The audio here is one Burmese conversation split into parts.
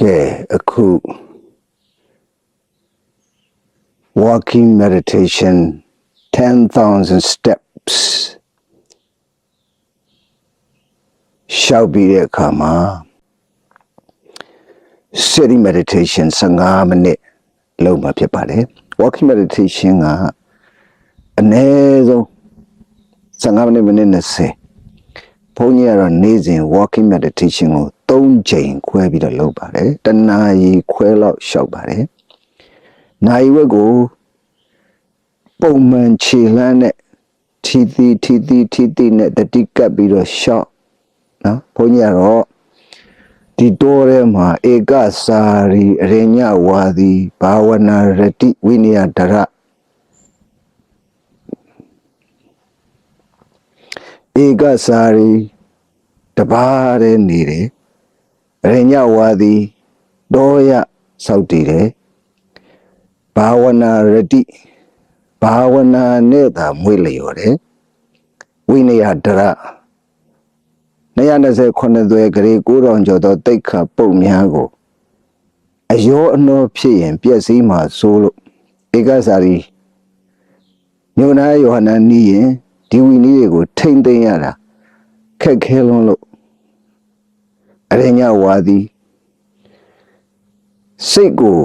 ကဲအခု walking meditation 10000 steps ရှောက်ပြီးတဲ့အခါမှာ sitting meditation 15မိနစ်လုပ်မှာဖြစ်ပါတယ် walking meditation ကအနည်းဆုံး15မိနစ်မိနစ်20 ဘုန်းကြီးကတော့နေ့စဉ် walking meditation ကို3ချိန်ခွဲပြီးတော့လုပ်ပါတယ်တနာရီခွဲလောက်ရှောက်ပါတယ်နိုင်ဝက်ကိုပုံမှန်ခြေလှမ်းနဲ့ထီသီထီသီထီသီနဲ့တတိကပ်ပြီးတော့ရှောက်နော်ဘုန်းကြီးကတော့ဒီတိုးထဲမှာဧကစာရီအရိညဝါဒီဘာဝနာရတိဝိနည်းဒရ ဧကစာရီတပါးတည်းနေတယ်အရိညဝါဒီတောရစောက်တည်တယ်ဘာဝနာရတိဘာဝနာနဲ့သာမွေးလျော်တယ်ဝိနည်းဒရ229သွဲဂရေ9000ကျော်သောတိတ်ခပုတ်များကိုအယောအနှောဖြစ်ရင်ပြည့်စည်မှာဆိုလို့ဧကစာရီညုနာယောဟန်နီးရင် ဒီဝီနီးတွေကိုထိမ့်သိမ်းရတာခက်ခဲလွန်းလို့အရညဝါသည်စိတ်ကို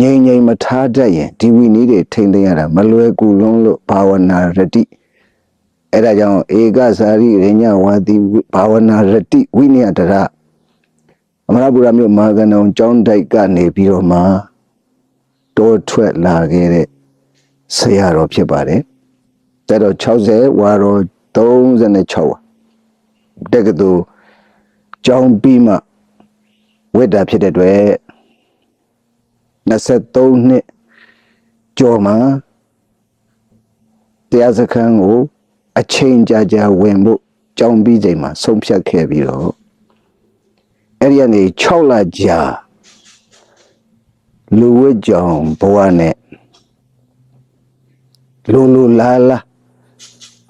ငြိမ်ငြိမ်မထားတတ်ရင်ဒီဝီနီးတွေထိမ့်သိမ်းရတာမလွယ်ကူလွန်းလို့ဘာဝနာရတိအဲ့ဒါကြောင့်ဧကစာရိရညဝါတိဘာဝနာရတိဝိနည်းတရအမရပူရမြို့မာဂနုံကျောင်းတိုက်ကနေပြီးတော့မှတိုးထွက်လာခဲ့တဲ့ဆရာတော်ဖြစ်ပါတယ် တဲ့တော့60ဝါတော်36ဝါတက္ကသိုလ်ကျောင်းပြီးမှဝိတ္တာဖြစ်တဲ့အတွက်23နှစ်ကျော်မှာတရားစခန်းကိုအချိန်ကြာကြာဝင်ဖို့ကြောင်းပြီးချိန်မှာဆုံးဖြတ်ခဲ့ပြီးတော့အဲ့ဒီကနေ6လကြာလူဝစ်ကြောင်ဘဝနဲ့လူလူလာလာ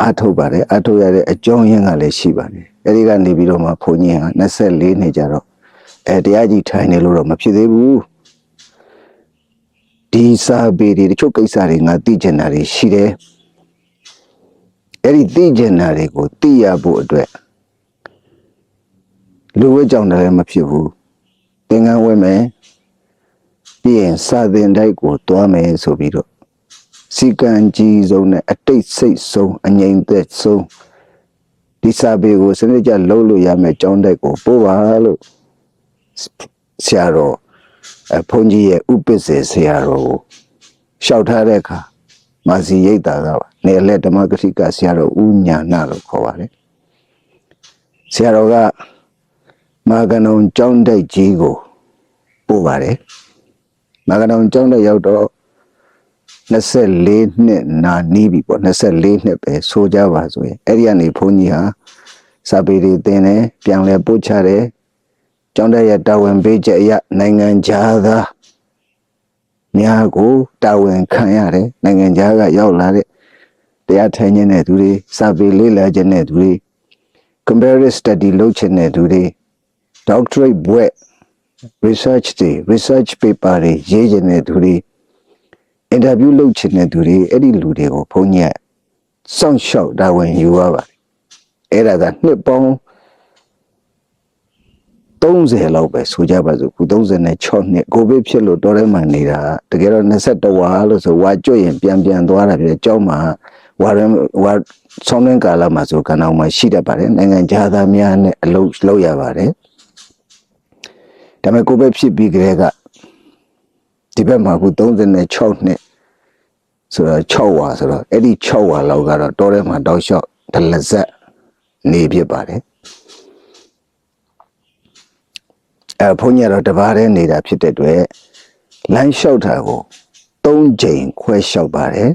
အထုတ်ပါတယ်အထုတ်ရတဲ့အကြောင်းရင်းကလည်းရှိပါတယ်အဲ့ဒီကနေပြီးတော့မှဘုန်းကြီးက24နှစ်ကြာတော့အဲတရားကြီးထိုင်နေလို့တော့မဖြစ်သေးဘူးဒီစာပေတွေတချို့ကိစ္စတွေငါသိချင်တာတွေရှိတယ်အဲ့ဒီသိကျင်တာတွေကိုသိရဖို့အတွက်လူဝဲကြောင့်လည်းမဖြစ်ဘူးသင်္ကန်းဝဲမယ်ပြီးရင်စာသင်တိုက်ကိုတွားမယ်ဆိုပြီးတော့ စီကံကြီးဆုံးနဲ့အတိတ်စိတ်ဆုံးအငြိမ်သက်ဆုံးဒီစာပေကိုစနစ်ကျလုံးလို့ရမယ်ကြောင်းတိုက်ကိုပို့ပါလို့ဆရာတော်အဖုန်ကြီးရဲ့ဥပ္ပစေဆရာတော်ကိုလျှောက်ထားတဲ့အခါမာစီရိတ်တာကပါနေလက်ဓမ္မဂတိကဆရာတော်ဦးညာနာလို့ခေါ်ပါတယ်ဆရာတော်ကမာကနုံကျောင်းတိုက်ကြီးကိုပို့ပါတယ်မာကနုံကျောင်းတိုက်ရောက်တော့ 24နှစ်နာနီးပြီပေါ့24နှစ်ပဲဆိုကြပါဆိုရင်အဲ့ဒီကနေဘုန်းကြီးဟာစာပေတွေသင်တယ်ပြန်လဲပို့ချတယ်ကျောင်းတိုက်ရဲ့တာဝန်ပေးချက်အရနိုင်ငံခြားသားများကိုတာဝန်ခံရတယ်နိုင်ငံခြားကရောက်လာတဲ့တရားထိုင်ခြင်းတဲ့သူတွေစာပေလေ့လာခြင်းတဲ့သူတွေ comparative study လုပ်ခြင်းတဲ့သူတွေ doctorate ဘွဲ့ research တွေ research paper တွေရေးခြင်းတဲ့သူတွေ အင်တာဗျူးလုပ်ချင်တဲ့သူတွေအဲ့ဒီလူတွေကိုဘုန်းကြီးကစောင့်ရှောက်တာဝန်ယူရပါတယ်အဲ့ဒါကနှစ်ပေါင်း30လောက်ပဲဆိုကြပါစို့ခု36နှစ်ကိုဗစ်ဖြစ်လို့တော်ရဲမှန်နေတာတကယ်တော့21ဝါလို့ဆိုဝါကြွရင်ပြန်ပြန်သွားတာပြည်ကြောက်မှာဝါရဝါဆောင်းတဲ့ကာလမှာဆိုကဏ္ဍမှာရှိတတ်ပါတယ်နိုင်ငံခြားသားများနဲ့အလုပ်လုပ်ရပါတယ်ဒါပေမဲ့ကိုဗစ်ဖြစ်ပြီးကြတဲ့က ဒီဘက်မှာခု36နှစ်ဆိုတော့6ဝါဆိုတော့အဲ့ဒီ6ဝါလောက်ကတော့တော်ထဲမှာတောက်လျှောက်ဒလဇက်နေဖြစ်ပါတယ်အဲဘုန်းကြီးကတော့တပါးတည်းနေတာဖြစ်တဲ့အတွက်လမ်းလျှောက်တာကို၃ချိန်ခွဲလျှောက်ပါတယ်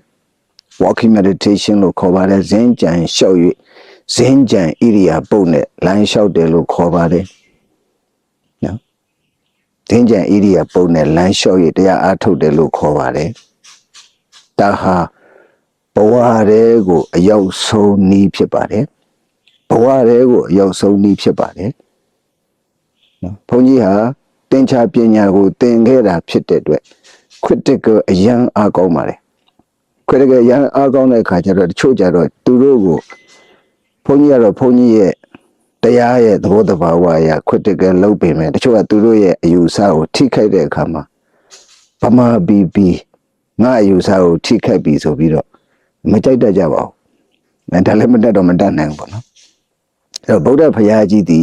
walking meditation လို့ခေါ်ပါတယ်ဇင်းကြံလျှောက်၍ဇင်းကြံဣရိယာပုတ်နဲ့လမ်းလျှောက်တယ်လို့ခေါ်ပါတယ်နော် ဇင်းကြံဣရိယာပုတ်နဲ့လမ်းလျှောက်၍တရားအားထုတ်တယ်လို့ခေါ်ပါတယ်ဒါဟာဘဝရဲကိုအရောက်ဆုံးနည်းဖြစ်ပါတယ်ဘဝရဲကိုအရောက်ဆုံးနည်းဖြစ်ပါတယ်နော်ဘုန်းကြီးဟာသင်င်္ချာပညာကိုသင်ခဲ့တာဖြစ်တဲ့အတွက် critical အရန်အားကောင်းပါတယ် critical အရန်အားကောင်းတဲ့အခါကျတော့တချို့ကြတော့သူတို့ကိုဘုန်းကြီးကတော့ဘုန်းကြီးရဲ့ တရားရဲ့သဘောတဘာဝအရာ critical လုပ်ပေမဲ့တချို့ကသူတို့ရဲ့အယူဆကိုထိခိုက်တဲ့အခါမှာပမာဘီဘီငါအယူဆကိုထိခိုက်ပြီဆိုပြီးတော့မကြိုက်တတ်ကြပါဘူး။အဲဒါလည်းမတတ်တော့မတတ်နိုင်ဘူးပေါ့နော်။အဲတော့ဗုဒ္ဓဘုရားကြီးဒီ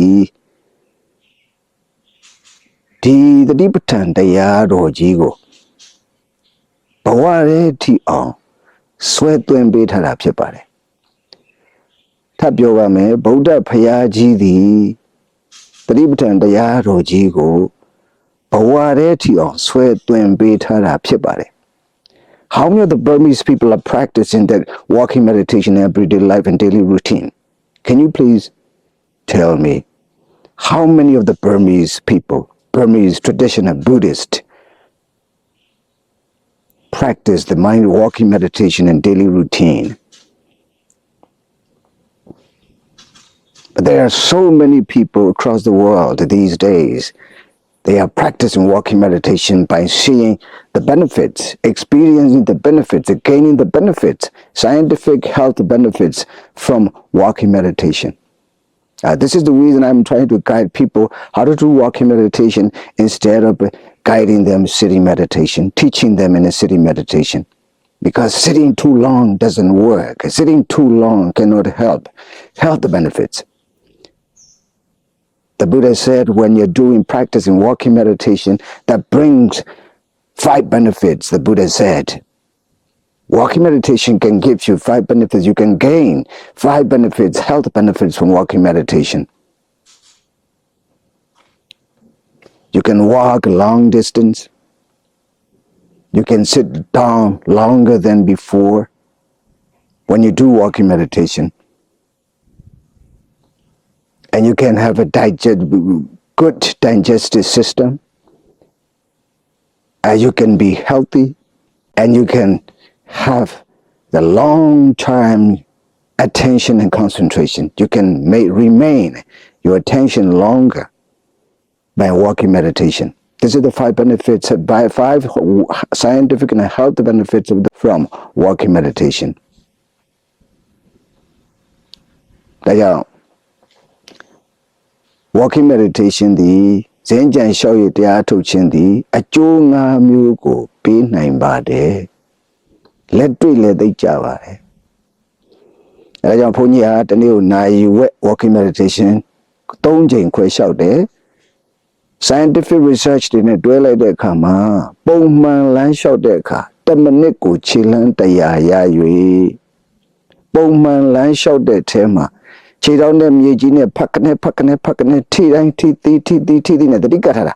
ဒီတတိပဋ္ဌာန်တရားတော်ကြီးကိုဘဝရဲ့ထိအောင်ဆွဲသွင်းပေးထားတာဖြစ်ပါတယ်။ ထပ်ပြောပါမယ်ဗုဒ္ဓဘုရားကြီးသည်တတိပဋ္ဌာန်တရားတော်ကြီးကိုဘဝရဲ့ထိအောင်ဆွဲသွင်းပေးထားတာဖြစ်ပါတယ်။ How many of the Burmese people are practicing that walking meditation in everyday life and daily routine? Can you please tell me how many of the Burmese people, Burmese traditional Buddhist, practice the mind walking meditation and daily routine? But there are so many people across the world these days they are practicing walking meditation by seeing the benefits, experiencing the benefits, gaining the benefits, scientific health benefits from walking meditation. Uh, this is the reason I'm trying to guide people how to do walking meditation instead of guiding them sitting meditation, teaching them in a sitting meditation. Because sitting too long doesn't work. Sitting too long cannot help health benefits. The Buddha said when you're doing practice in walking meditation, that brings five benefits, the Buddha said. Walking meditation can give you five benefits. You can gain five benefits, health benefits from walking meditation. You can walk long distance. You can sit down longer than before when you do walking meditation and you can have a digest, good digestive system. And you can be healthy and you can have the long-term attention and concentration. You can may, remain your attention longer by walking meditation. This is the five benefits, uh, by five scientific and health benefits the, from walking meditation. 大家好。Walking meditation သည်ဇင်းကြံလျှောက်ရည်တရားထုတ်ခြင်းသည် အကျိုး၅မျိုးကိုပေးနိုင်ပါတယ်လက်တွေ့လက်သိကြပါတယ်အဲဒါကြောင့်ဘုန်းကြီးဟာတနေ့ကိုနာရီဝက် walking meditation ၃ချိန်ခွဲလျှောက်တယ် scientific research တွေနဲ့တွဲလိုက်တဲ့အခါမှာပုံမှန်လမ်းလျှောက်တဲ့အခါ10မိနစ်ကိုခြေလမ်း100ရ၍ပုံမှန်လမ်းလျှောက်တဲ့အဲမှာ ခြေထောက်နဲ့မြေကြီးနဲ့ဖက်ကနေဖက်ကနေဖက်ကနေထိတိုင်းထိသီးထိသီးထိသီးနဲ့တတိကထားတာ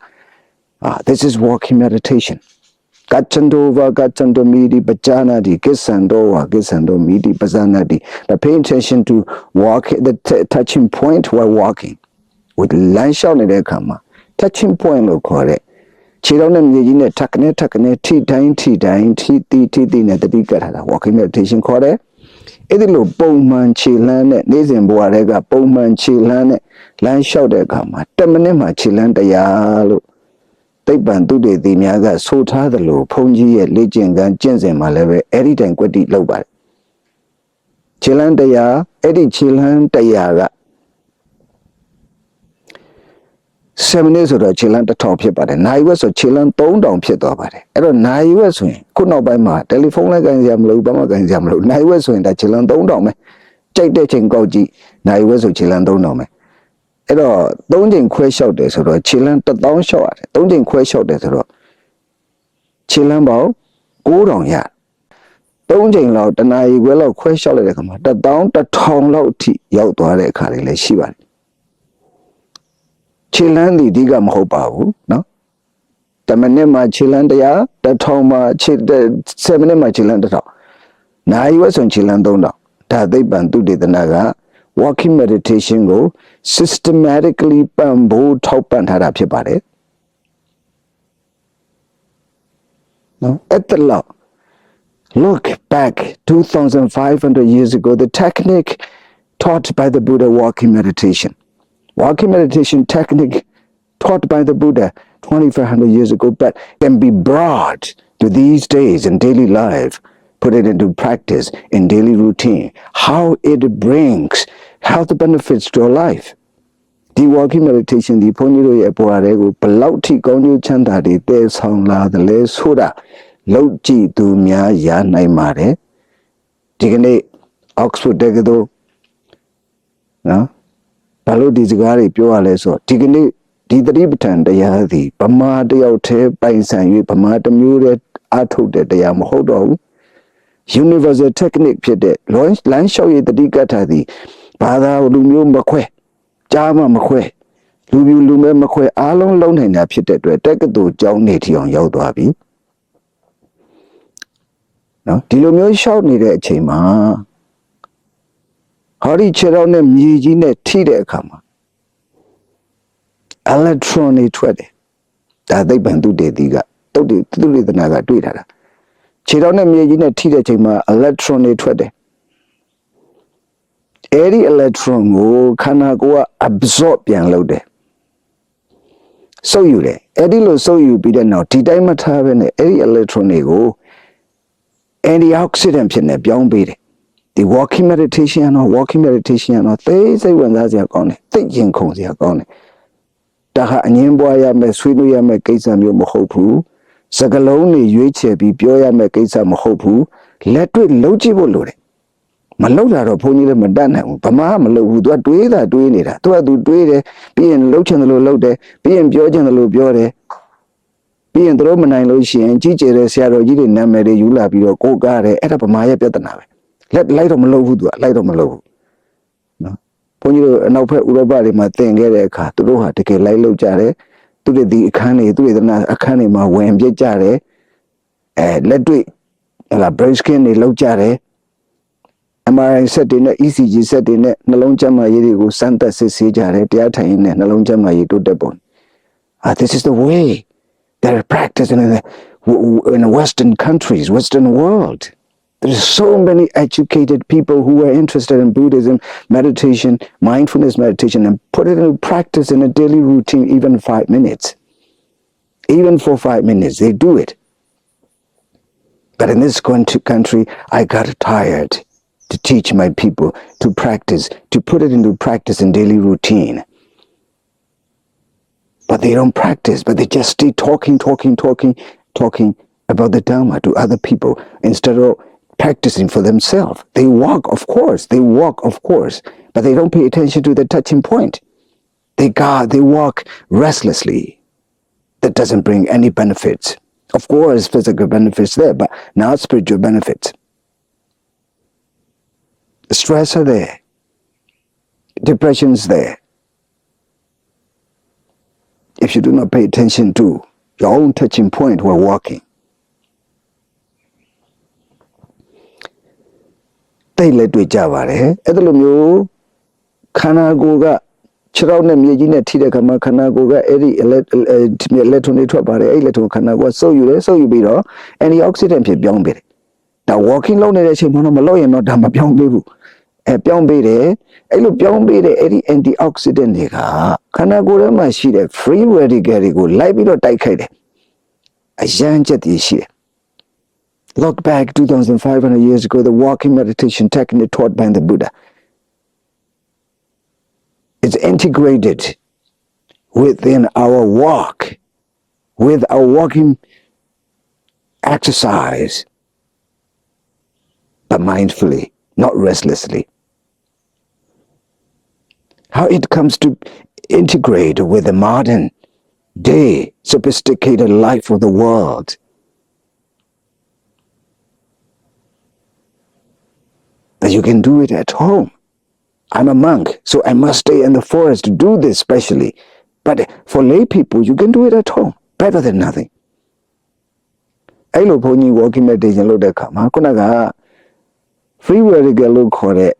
အာ this is walking meditation ကချန်ဒိုဝါကချန်ဒိုမီဒီပဇာနာဒီကိဆန်ဒိုဝါကိဆန်ဒိုမီဒီပဇာနာဒီ but pay attention to walk the t- touching point while walking with လမ်းလျှောက်နေတဲ့အခါမှာ touching point လို့ခေါ်တဲ့ခြေထောက်နဲ့မြေကြီးနဲ့ထက်ကနေထက်ကနေထိတိုင်းထိတိုင်းထိသီးထိသီးနဲ့တတိကထားတာ walking meditation ခေါ်တယ် အဲ့ဒီလိုပုံမှန်ခြေလမ်းနဲ့နေ့စဉ်ဘဝတွေကပုံမှန်ခြေလမ်းနဲ့လမ်းလျှောက်တဲ့အခါမှာ10မိနစ်မှခြေလမ်းတရားလို့သိပ္ပံသူတေသီများကဆိုထားသလိုဘုန်းကြီးရဲ့လေ့ကျင့်ခန်းကျင့်စဉ်မှာလည်းပဲအဲ့ဒီတိုင်ကွက်တိလောက်ပါတယ်ခြေလမ်းတရားအဲ့ဒီခြေလမ်းတရားက 7မိနစ်ဆိုတော့ခြေလမ်းတစ်ထောင်ဖြစ်ပါတယ်။နိုင်ဝက်ဆိုခြေလမ်း3000ဖြစ်သွားပါတယ်။အဲ့တော့နိုင်ဝက်ဆိုရင်ခုနောက်ပိုင်းမှာတယ်လီဖုန်းလည်းကန်စရာမလိုဘာမှကန်စရာမလိုနိုင်ဝက်ဆိုရင်ဒါခြေလမ်း3000ပဲ။ကြိုက်တဲ့ချိန်ကောက်ကြည့်နိုင်ဝက်ဆိုခြေလမ်း3000ပဲ။အဲ့တော့3ချိန်ခွဲလျှောက်တယ်ဆိုတော့ခြေလမ်း1000လျှောက်ရတယ်။3ချိန်ခွဲလျှောက်တယ်ဆိုတော့ခြေလမ်းပေါင်း9000ရ။3ချိန်လောက်တနာရီခွဲလောက်ခွဲလျှောက်လိုက်တဲ့အခါမှာ1000 1000လောက်အထိရောက်သွားတဲ့အခါလေးလည်းရှိပါတယ်။ children di diga mahu bahu, no? Ma children dia, datang ma children, semene ma children datang. Nah, iwa sun children na. no. Tadi bantu di tenaga walking meditation go systematically bambu taupan harap je pare. No, itulah. Look back 2,500 years ago, the technique taught by the Buddha walking meditation walking meditation technique taught by the Buddha 2500 years ago but can be brought to these days in daily life put it into practice in daily routine how it brings health benefits to your life ဒီ walking meditation ဒီဘုန်းကြီးတို့ရဲ့ဘဝတွေကိုဘယ်လောက်ထိကောင်းကျိုးချမ်းသာတွေတည်ဆောင်လာသလဲဆိုတာလောက်ကြည့်သူများရနိုင်ပါတယ်ဒီကနေ့ Oxford တက္ကသိုလ်နော် ဘာလို့ဒီစကားတွေပြောရလဲဆိုတော့ဒီကနေ့ဒီတတိပဋ္ဌာန်တရားသည်ဗမာတယောက်တည်းပိုင်ဆိုင်၍ဗမာတစ်မျိုးတည်းအထုတ်တဲ့တရားမဟုတ်တော့ဘူး universal technique ဖြစ်တဲ့ launch line လျှောက်ရည်တတိကထာသည်ဘာသာလူမျိုးမခွဲကြားမမခွဲလူမျိုးလူမဲမခွဲအားလုံးလုံးနိုင်တာဖြစ်တဲ့အတွက်တက္ကသိုလ်ကျောင်းနေထီအောင်ရောက်သွားပြီနော်ဒီလိုမျိုးလျှောက်နေတဲ့အချိန်မှာ ဟောဒီခြေထောက်နဲ့မြေကြီးနဲ့ထိတဲ့အခါမှာ electron တွေထွက်တယ်ဒါသိပ္ပံသူတေတီကတုတ်တေသူတေသနာကတွေ့ထားတာခြေထောက်နဲ့မြေကြီးနဲ့ထိတဲ့ချိန်မှာ electron တွေထွက်တယ်အဲ့ဒီ electron ကိုခန္ဓာကိုယ်က absorb ပြန်လုပ်တယ်စုပ်ယူတယ်အဲ့ဒီလိုစုပ်ယူပြီးတဲ့နောက်ဒီတိုင်းမထားဘဲနဲ့အဲ့ဒီ electron တွေကို antioxidant ဖြစ်နေပြောင်းပေးတယ် ဒီ walking meditation နော် walking meditation နော်သိစိတ်ဝင်စားစရာကောင်းတယ်သိရင်ခုန်စရာကောင်းတယ်ဒါဟာအငင်းပွားရမယ်ဆွေးနွေးရမယ်ကိစ္စမျိုးမဟုတ်ဘူးစကလုံးတွေရွေးချယ်ပြီးပြောရမယ်ကိစ္စမဟုတ်ဘူးလက်တွေ့လုပ်ကြည့်ဖို့လိုတယ်မလုပ်တာတော့ဘုန်းကြီးလည်းမတတ်နိုင်ဘူးဗမာကမလုပ်ဘူးသူကတွေးတာတွေးနေတာသူကသူတွေးတယ်ပြီးရင်လှုပ်ချင်တယ်လို့လှုပ်တယ်ပြီးရင်ပြောချင်တယ်လို့ပြောတယ်ပြီးရင်သူတို့မနိုင်လို့ရှိရင်ကြီးကျယ်တဲ့ဆရာတော်ကြီးတွေနာမည်တွေယူလာပြီးတော့ကိုးကားတယ်အဲ့ဒါဗမာရဲ့ပြဿနာပဲ လက်လိုက်တော့မလုပ်ဘူး तू ကလိုက်တော့မလုပ်ဘူးနော်ဘုန်းကြီးတို့အနောက်ဘက်ဥရောပတွေမှာသင်ခဲ့တဲ့အခါသူတို့ဟာတကယ်လိုက်လုပ်ကြတယ်သူတွေဒီအခန်းတွေသူတွေသနာအခန်းတွေမှာဝင်ပြစ်ကြတယ်အဲလက်တွေ့ဟလာ brain scan တွေလုပ်ကြတယ် MRI ဆက်တွေနဲ့ ECG ဆက်တွေနဲ့နှလုံးကျန်းမာရေးတွေကိုစမ်းသပ်စစ်ဆေးကြတယ်တရားထိုင်ရင်းနဲ့နှလုံးကျန်းမာရေးတိုးတက်ပုံ Ah this is the way that are practiced in the in the western countries western world there's so many educated people who are interested in Buddhism meditation mindfulness meditation and put it into practice in a daily routine even 5 minutes even for 5 minutes they do it but in this country I got tired to teach my people to practice, to put it into practice in daily routine. But they don't practice, but they just stay talking, talking, talking, talking about the Dharma to other people instead of practicing for themselves. They walk, of course, they walk, of course, but they don't pay attention to the touching point. They God, they walk restlessly. That doesn't bring any benefits. Of course, physical benefits there, but not spiritual benefits. stress are there depression's there if you do not pay attention to your own touching point while walking တိတ်လက်တွေ့ကြပါတယ်အဲ့ဒါလိုမျိုးခန္ဓာကိုယ်ကခြေထောက်နဲ့မြေကြီးနဲ့ထိတဲ့ခါမှာခန္ဓာကိုယ်ကအဲ့ဒီ electron တွေထွက်ပါတယ်အဲ့ electron ခန္ဓာကိုယ်ကစုပ်ယူတယ်စုပ်ယူပြီးတော့ antioxidant ဖြစ်ပြောင်းပေးတယ်ဒါ walking လုပ်နေတဲ့အချိန်မှာတော့မလုပ်ရင်တော့ဒါမပြောင်းပေးဘူးအဲပြောင်းပေးတယ်အဲ့လိုပြောင်းပေးတဲ့အဲ့ဒီ antioxidant တွေကခန္ဓာကိုယ်ထဲမှာရှိတဲ့ free radical တွေကိုလိုက်ပြီးတော့တိုက်ခိုက်တယ်အရန်ချက်တည်ရှိတယ် Look back 2500 years ago the walking meditation technique taught by the Buddha is integrated within our walk with our walking exercise but mindfully, not restlessly. How it comes to integrate with the modern day sophisticated life of the world. you can do it at home. I'm a monk, so I must stay in the forest to do this specially. But for lay people, you can do it at home. Better than nothing. အဲ့လိုဘုန်းကြီး walking meditation လုပ်တဲ့အခါမှာခုနက free radical လို့ခေါ်တဲ့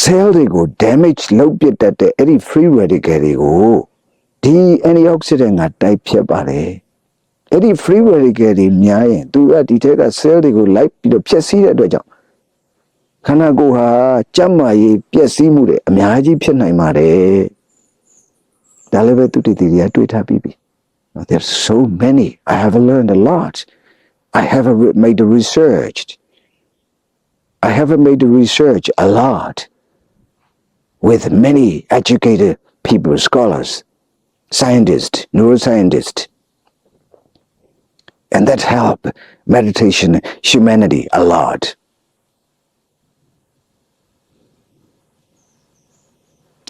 cell တွေကို damage လုပ်ပစ်တတ်တဲ့အဲ့ဒီ free radical တွေကိုဒီ antioxidant ကတိုက်ဖြတ်ပါတယ် အဲ့ဒီ free radical တွေများရင်သူကဒီထက်က cell တွေကိုလိုက်ပြီးတော့ဖျက်ဆီးတဲ့အတွက်ကြောင့်ခန္ဓာကိုယ်ဟာကြမ်းမာရေးပျက်စီးမှုတွေအများကြီးဖြစ်နိုင်ပါတယ် ဒါလည်းပဲသူတည်တည်ရတွေးထားပြီးပြီ Now, there's so many I have learned a lot I have re- made the research I have made the research a lot with many educated people scholars scientists neuroscientists And that help meditation, humanity a lot.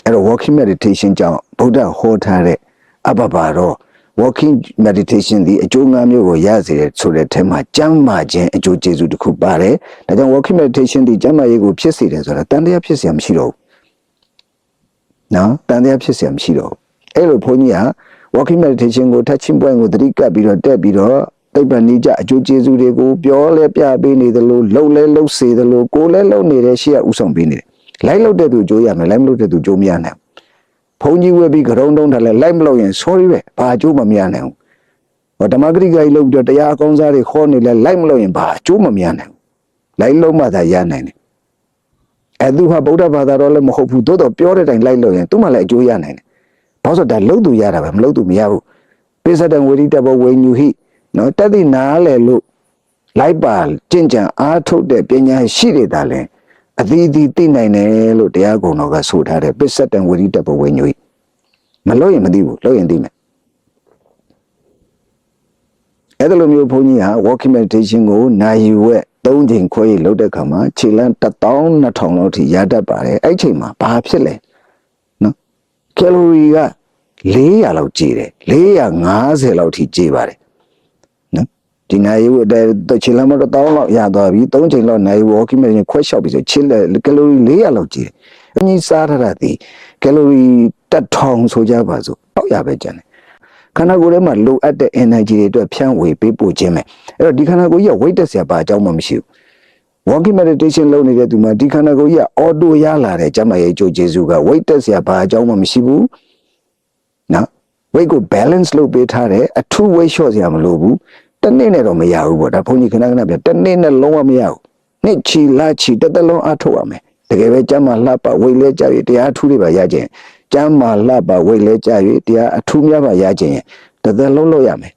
And walking meditation ကြောင့်ဗုဒ္ဓဟောထားတဲ့အပပါတော့ walking meditation ဒီအကျိုး၅မျိုးကိုရစေတဲ့ဆိုတဲ့အထက်မှာကျမ်းမာခြင်းအကျိုးကျေးဇူးတစ်ခုပါတယ်။ဒါကြောင့် walking meditation ဒီကျမ်းမာရေးကိုဖြစ်စေတယ်ဆိုတာတန်တရားဖြစ်စရာမရှိတော့ဘူး။နော်တန်တရားဖြစ်စရာမရှိတော့ဘူး။အဲ့လိုဘုန်းကြီးက walking meditation ကို touching point ကိုသတိကပ်ပြီးတော့တက်ပြီးတော့ သိပ္ပံနိကြအကျိုးကျေးဇူးတွေကိုပြောလဲပြပေးနေသလိုလှုပ်လဲလှုပ်စေသလိုကိုယ်လဲလှုပ်နေတဲ့ရှေ့ကဥဆောင်ပေးနေတယ်။လိုက်လှုပ်တဲ့သူကြိုးရမယ်လိုက်မလှုပ်တဲ့သူကြိုးမရနိုင်ဘူးဘုံကြီးဝဲပြီးကရုံတုံးထားလဲလိုက်မလို့ရင် sorry ပဲဘာအကျိုးမမရနိုင်ဘူးဟောဓမ္မဂရိကကြီးလုပ်ပြီးတော့တရားအကောင်းစားတွေခေါ်နေလဲလိုက်မလို့ရင်ဘာအကျိုးမမရနိုင်ဘူးလိုက်လုံးမှသာရနိုင်တယ်အဲသူဟာဗုဒ္ဓဘာသာတော့လည်းမဟုတ်ဘူးသို့တော့ပြောတဲ့တိုင်လိုက်လို့ရင်သူ့မှလည်းအကျိုးရနိုင်တယ်ဘာလို့ဆိုတော့ဒါလုံးသူရတာပဲမလုံးသူမရဘူးပိစတံဝိရိတဘောဝေညူဟိ နော်တက်သိနားလေလို့လိုက်ပါကြင်ကြံအားထုတ်တဲ့ပညာရှိနေတာလဲအသီးသီးသိနိုင်တယ်လို့တရားကုံတော်ကဆိုထားတယ်ပိစတံဝိရိတဘောဝေညူဟိမလို့ရင်မသိဘူးလို့ရင်သိမယ်အဲ့ဒါလိုမျိုးဘုန်းကြီးဟာ walking meditation ကိုနာယူဝက်၃ချိန်ခွဲရလုပ်တဲ့ခါမှာခြေလမ်း12000လောက်ထိရတတ်ပါတယ်အဲ့ချိန်မှာဘာဖြစ်လဲနော်ကယ်လိုရီက400လောက်ကြေတယ်450လောက်ထိကြေပါတယ်နော် ဒီနာယူဝက်တဲ့ခြေလမ်းမတော့1000လောက်ရသွားပြီ၃ချိန်လောက်နာယူ walking meditation ခွဲလျှောက်ပြီးဆိုခြေလက်ကယ်လိုရီ400လောက်ကြေတယ်အင်းကြီးစားထားတာဒီကယ်လိုရီတက်ထောင်ဆိုကြပါစို့600ပဲကျန်တယ်ခန္ဓာကိုယ်ထဲမှာလိုအပ်တဲ့ energy တွေအတွက်ဖြန့်ဝေပေးပို့ခြင်းပဲအဲ့တော့ဒီခန္ဓာကိုယ်ကြီးက weight တက်စရာဘာအကြောင်းမှမရှိဘူး walking meditation လုပ်နေတဲ့သူမှာဒီခန္ဓာကိုယ်ကြီးက auto ရလာတဲ့ကျမ်းမာရေးကြိုးကျေးဇူးက weight တက်စရာဘာအကြောင်းမှမရှိဘူးနော် weight ကို balance လုပ်ပေးထားတယ်အထူး weight လျှော့စရာမလိုဘူး တနေ့နဲ့တော့မရဘူးပေါ့ဒါဘုန်းကြီးခဏခဏပြန်တနေ့နဲ့လုံးဝမရဘူးနှစ်ချီလာချီတစ်သက်လုံးအထုတ်ရမယ်တကယ်ပဲကျမ်းမာလှပဝိလဲကြ၍တရားအထုတွေပါရခြင်းကျမ်းမာလှပဝိလဲကြ၍တရားအထုများပါရခြင်းတစ်သက်လုံးလုပ်ရမယ်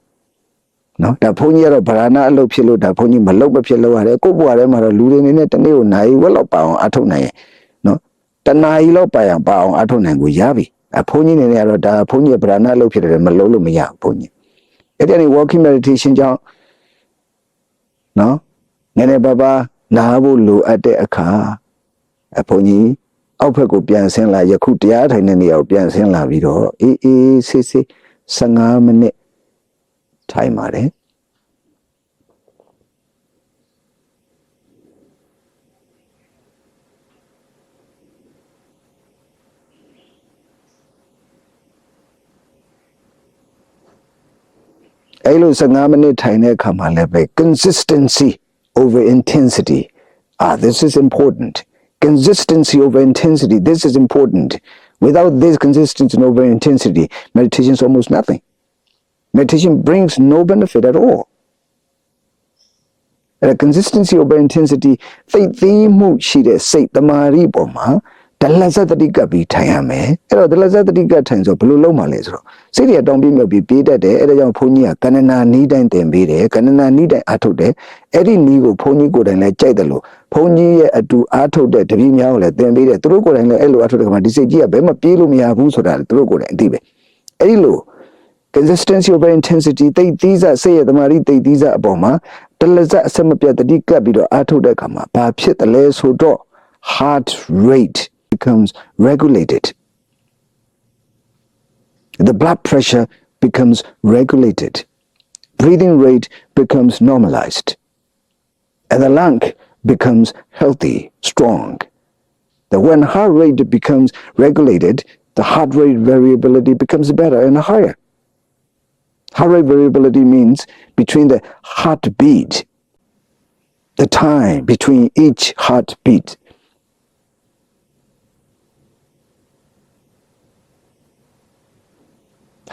နော်ဒါဘုန်းကြီးကတော့ဗရာဏအလုပ်ဖြစ်လို့ဒါဘုန်းကြီးမလုပ်မဖြစ်လို့ရတယ်ကိုယ့်ဘဝထဲမှာတော့လူတွေနေနဲ့တနေ့ကိုနိုင်ဝက်လောက်ပါအောင်အထုတ်နိုင်ရင်နော်တနာကြီးလောက်ပါအောင်ပါအောင်အထုတ်နိုင်ကိုရပြီအဘုန်းကြီးနေနဲ့ကတော့ဒါဘုန်းကြီးဗရာဏအလုပ်ဖြစ်တယ်မလုပ်လို့မရဘူးဘုန်းကြီး အဲ့ဒီ walking meditation ကြောင့်နော်နည်းနည်းပါးပါးနားဖို့လိုအပ်တဲ့အခါအဘုန်းကြီးအောက်ဘက်ကိုပြန်ဆင်းလာယခုတရားထိုင်တဲ့နေရာကိုပြန်ဆင်းလာပြီးတော့အေးအေးဆေးဆေး15မိနစ်ထိုင်ပါတယ် အဲ့လို15မိနစ်ထိုင်တဲ့အခါမှာလည်းပဲ consistency over intensity ah this is important consistency over intensity this is important without this consistency over intensity meditation is almost nothing meditation brings no benefit at all and a consistency over intensity သိသိမှုရှိတဲ့စိတ်တမာရီပေါ်မှာ ဒလဇတ်တတိကပ်ပြီးထိုင်ရမယ်အဲ့တော့ဒလဇတ်တတိကပ်ထိုင်ဆိုဘယ်လိုလုပ်မှာလဲဆိုတော့စိတ်ရတောင်းပြမြုပ်ပြီးပြေးတတ်တယ်အဲ့ဒါကြောင့်ဘုန်းကြီးကကဏနာနီးတိုင်းသင်ပေးတယ်ကဏနာနီးတိုင်းအားထုတ်တယ်အဲ့ဒီနီးကိုဘုန်းကြီးကိုယ်တိုင်လည်းကြိုက်တယ်လို့ဘုန်းကြီးရဲ့အတူအားထုတ်တဲ့တပည့်များကိုလည်းသင်ပေးတယ်သူတို့ကိုယ်တိုင်လည်းအဲ့လိုအားထုတ်တဲ့ခါမှာဒီစိတ်ကြီးကဘယ်မှပြေးလို့မရဘူးဆိုတာသူတို့ကိုယ်တိုင်အသိပဲအဲ့ဒီလို consistency over intensity တိတ်သီးစားစိတ်ရဲ့တမာရီတိတ်သီးစားအပေါ်မှာတလဇတ်အဆက်မပြတ်တတိကပ်ပြီးတော့အားထုတ်တဲ့အခါမှာဘာဖြစ်တယ်လဲဆိုတော့ heart rate becomes regulated. The blood pressure becomes regulated. Breathing rate becomes normalized. And the lung becomes healthy strong. That when heart rate becomes regulated the heart rate variability becomes better and higher. Heart rate variability means between the heartbeat, the time between each heartbeat.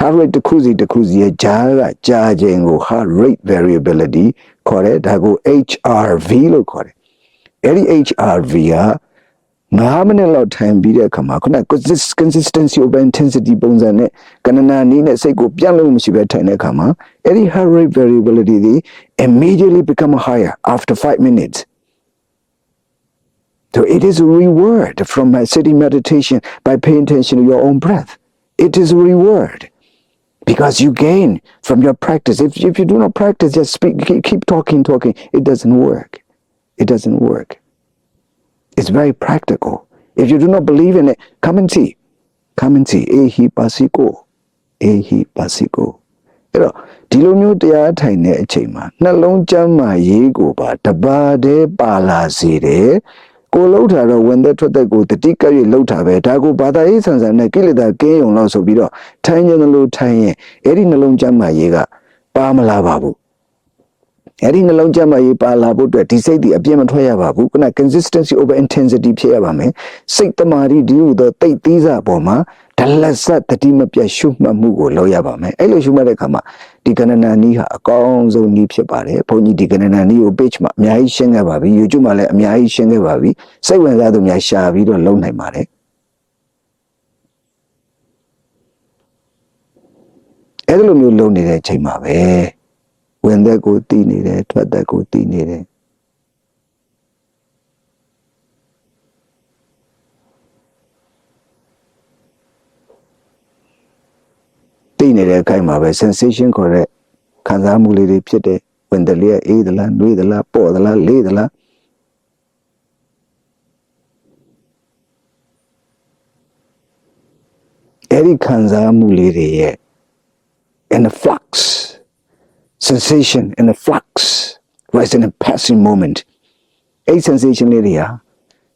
heart rate တစ်ခုစီတစ်ခုစီရဲ့ဂျားကကြာခြင်းကို heart rate variability ခေါ်တယ်ဒါကို HRV လို့ခေါ်တယ်အဲ့ဒီ HRV က 9မိနစ်လောက်ထိုင်ပြီးတဲ့အခါမှာခုန consist- consistency over intensity ပုံစံနဲ့ကဏ္ဍနာနည်းနဲ့စိတ်ကိုပြတ်လို့မရှိပဲထိုင်တဲ့အခါမှာအဲ့ဒီ heart rate variability ဒီ immediately become higher after 5 minutes so it is a reward from my sitting meditation by paying attention to your own breath it is a reward because you gain from your practice if, if you do not practice just speak keep, keep talking talking it doesn't work it doesn't work it's very practical. If you do not believe in it, come and see. Come and see. Ehi pasiko. Ehi pasiko. အဲ့တော့ဒီလိုမျိုးတရားထိုင်တဲ့အချိန်မှာနှလုံးကျမ်းမာရေးကိုပါတပါးတည်းပါလာစေတယ် ကိုလှုပ်တာတော့ဝင်သက်ထွက်သက်ကိုတတိကပ်ရလှုပ်တာပဲဒါကိုဘာသာရေးဆန်ဆန်နဲ့ကိလေသာကင်းယုံလို့ဆိုပြီးတော့ထိုင်ရင်လို့ထိုင်ရင်အဲ့ဒီနှလုံးကျမ်းမာရေးကပါမလာပါဘူး အဲ့ဒီနှလုံးကျမ်းမာရေးပါလာဖို့အတွက်ဒီစိတ်ဒီအပြည့်မထွက်ရပါဘူးခုန consistency over intensity ဖြစ်ရပါမယ်စိတ်တမာရီဒီဟုသောတိတ်သီးစာပေါ်မှာဒလဆက်တတိမပြတ်ရှုမှတ်မှုကိုလုပ်ရပါမယ်အဲ့လိုရှုမှတ်တဲ့အခါမှာဒီကဏ္ဍနာနီးဟာအကောင်းဆုံးနီးဖြစ်ပါတယ်ဘုန်းကြီးဒီကဏ္ဍနာနီးကို page မှာအများကြီးရှင်းခဲ့ပါပြီ YouTube မှာလည်းအများကြီးရှင်းခဲ့ပါပြီစိတ်ဝင်စားသူများရှာပြီးတော့လုပ်နိုင်ပါတယ်အဲ့ဒီလိုမျိုးလုပ်နေတဲ့အချိန်မှာပဲ ဝင်သက်ကိုတည်နေတယ်ထွက်သက်ကိုတည်နေတယ်တည်နေတဲ့အခိုက်မှာပဲ sensation ခေါ်တဲ့ခံစားမှုလေးတွေဖြစ်တယ်ဝင်သက်လေးကအေးသလားနှွေးသလားပေါ့သလားလေးသလားအဲ့ဒီခံစားမှုလေးတွေရဲ့ in a flux sensation in a flux was in a passing moment အဲ့ sensation လေးတွေဟာ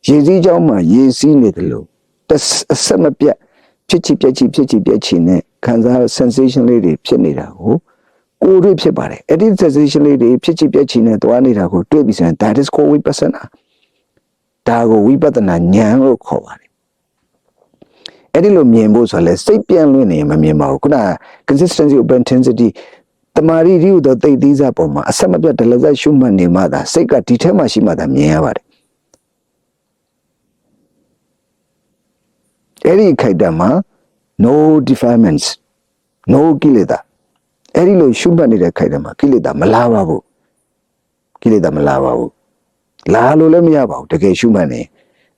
ရေစည်းကြောင်းမှာရေစီးနေတယ်လို့တစ်အဆက်မပြတ်ဖြစ်ချစ်ပြက်ချစ်ဖြစ်ချစ်ပြက်ချင်နဲ့ခံစား sensation လေးတွေဖြစ်နေတာကိုကိုယ်တွေ့ဖြစ်ပါတယ်အဲ့ဒီ sensation လေးတွေဖြစ်ချစ်ပြက်ချင်နဲ့တွားနေတာကိုတွေ့ပြီးဆိုရင် that is called vipassana ဒါကိုဝိပဿနာဉာဏ်လို့ခေါ်ပါတယ်အဲ့ဒီလိုမြင်ဖို့ဆိုလဲစိတ်ပြန့်လွင့်နေရင်မမြင်ပါဘူးခုနက consistency open intensity တမာရီရီဟူသောတိတ်သီးစားပေါ်မှာအဆက်မပြတ်ဒလဇတ်ရှုမှတ်နေမှသာစိတ်ကဒီထဲမှာရှိမှသာမြင်ရပါတယ်အဲ့ဒီခိုက်တမှာ no defilements no ကိလေသာအဲ့ဒီလိုရှုမှတ်နေတဲ့ခိုက်တမှာကိလေသာမလာပါဘူးကိလေသာမလာပါဘူးလာလို့လည်းမရပါဘူးတကယ်ရှုမှတ်နေ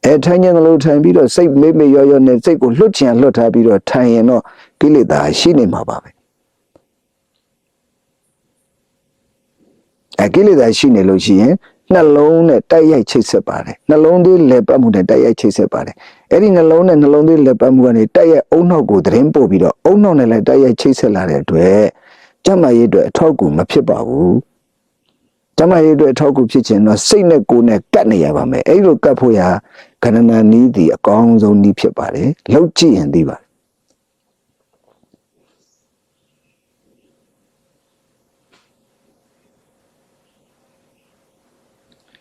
အဲထိုင်ရင်လို့ထိုင်ပြီးတော့စိတ်မေ့မေ့ရောရောနဲ့စိတ်ကိုလွတ်ချင်လွတ်ထားပြီးတော့ထိုင်ရင်တော့ကိလေသာရှိနေမှာပါပဲ အကိလေသာရှိနေလို့ရှိရင်နှလုံးနဲ့တိုက်ရိုက်ချိတ်ဆက်ပါတယ်နှလုံးသွေးလက်ပတ်မှုနဲ့တိုက်ရိုက်ချိတ်ဆက်ပါတယ်အဲ့ဒီနှလုံးနဲ့နှလုံးသွေးလက်ပတ်မှုကနေတိုက်ရိုက်အုံနောက်ကိုသတင်းပို့ပြီးတော့အုံနောက်နဲ့လည်းတိုက်ရိုက်ချိတ်ဆက်လာတဲ့အတွက်ကျန်းမာရေးအတွက်အထောက်အကူမဖြစ်ပါဘူးကျန်းမာရေးအတွက်အထောက်အကူဖြစ်ခြင်းတော့စိတ်နဲ့ကိုယ်နဲ့ကတ်နေရပါမယ်အဲ့ဒီလိုကတ်ဖို့ရာခန္ဓာနာနီးဒီအကောင်းဆုံးနီးဖြစ်ပါတယ်လောက်ကြည့်ရင်သိပါတယ်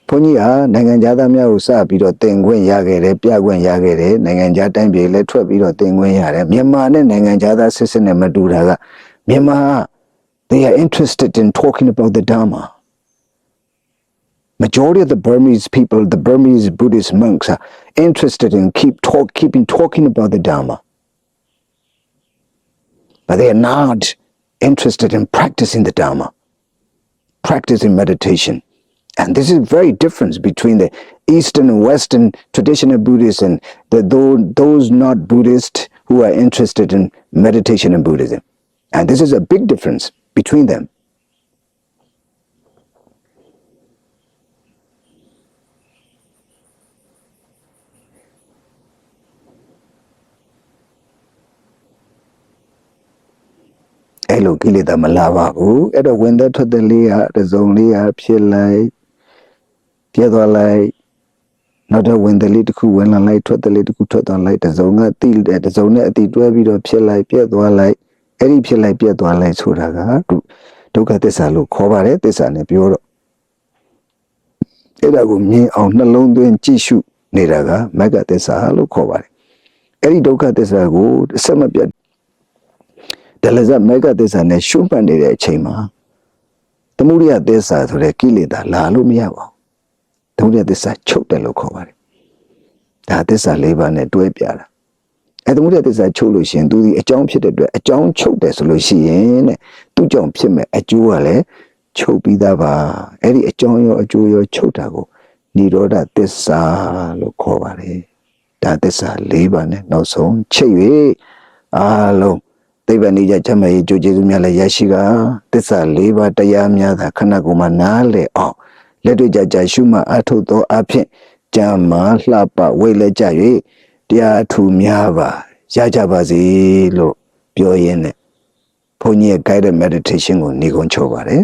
ဘုန်းကြီးဟာနိုင်ငံသားများကိုစပြီးတော့တင်ခွင့်ရခဲ့တယ်ပြခွင့်ရခဲ့တယ်နိုင်ငံသားတိုင်းပြည်လည်းထွက်ပြီးတော့တင်ခွင့်ရတယ်မြန်မာနဲ့နိုင်ငံသားစစ်စစ်နဲ့မတူတာကမြန်မာ they are interested in talking about the dharma majority of the burmese people the burmese buddhist monks are interested in keep talk keeping talking about the dharma but they are not interested in practicing the dharma practicing meditation and this is very difference between the Eastern and Western traditional Buddhists and the, those, those not Buddhists who are interested in meditation and Buddhism. And this is a big difference between them. အဲ့လိုကိလေသာမလာပါဘူးအဲ့တော့ဝင်သက်ထွက်သက်လေးဟာတစ်စုံလေးဟာဖြစ်လိုက် ပြည့်သွားလိုက်နောက်တော့ဝင်သက်လေးတစ်ခုဝင်လာလိုက်ထွက်သက်လေးတစ်ခုထွက်သွားလိုက်တစ်စုံကတိတဲ့တစ်စုံနဲ့အတိတွဲပြီးတော့ဖြစ်လိုက်ပြည့်သွားလိုက်အဲ့ဒီဖြစ်လိုက်ပြည့်သွားလိုက်ဆိုတာကဒုက္ခသစ္စာလို့ခေါ်ပါတယ်သစ္စာနဲ့ပြောတော့အဲ့ဒါကိုမြင်အောင်နှလုံးသွင်းကြည့်ရှုနေတာကမဂ္ဂသစ္စာလို့ခေါ်ပါတယ်အဲ့ဒီဒုက္ခသစ္စာကိုအဆက်မပြတ်ဒလဇတ်မေကသစ္စာနဲ့ရှုမှတ်နေတဲ့အချိန်မှာသမုဒိယသစ္စာဆိုတဲ့ကိလေသာလာလို့မရပါဘူး သမုဒိယသစ္စာချုပ်တယ်လို့ခေါ်ပါတယ်ဒါသစ္စာ၄ပါးနဲ့တွဲပြတာအဲသမုဒယသစ္စာချုပ်လို့ရှိရင်သူဒီအကြောင်းဖြစ်တဲ့အတွက်အကြောင်းချုပ်တယ်ဆိုလို့ရှိရင်တဲ့သူ့ကြောင့်ဖြစ်မဲ့အကျိုးကလည်းချုပ်ပြီးသားပါအဲ့ဒီအကြောင်းရောအကျိုးရောချုပ်တာကိုនិရောဓသစ္စာလို့ခေါ်ပါတယ်ဒါသစ္စာ၄ပါးနဲ့နောက်ဆုံးချိတ်၍အားလုံးသိဗ္ဗံနိယချမ်းမြေကြိုးကျေးဇူးများလည်းရရှိကသစ္စာ၄ပါးတရားများသာခဏကိုယ်မှနားလေအောင် လက်တွေ့ကြကြရှုမှတ်အထုတ်သောအဖြစ်ကြံမာလှပဝိတ်လက်ကြ၍တရားအထူများပါရကြပါစေလို့ပြောရင်းနဲ့ဘုန်းကြီးရဲ့ guided meditation ကိုညီကုန်းချုပ်ပါတယ်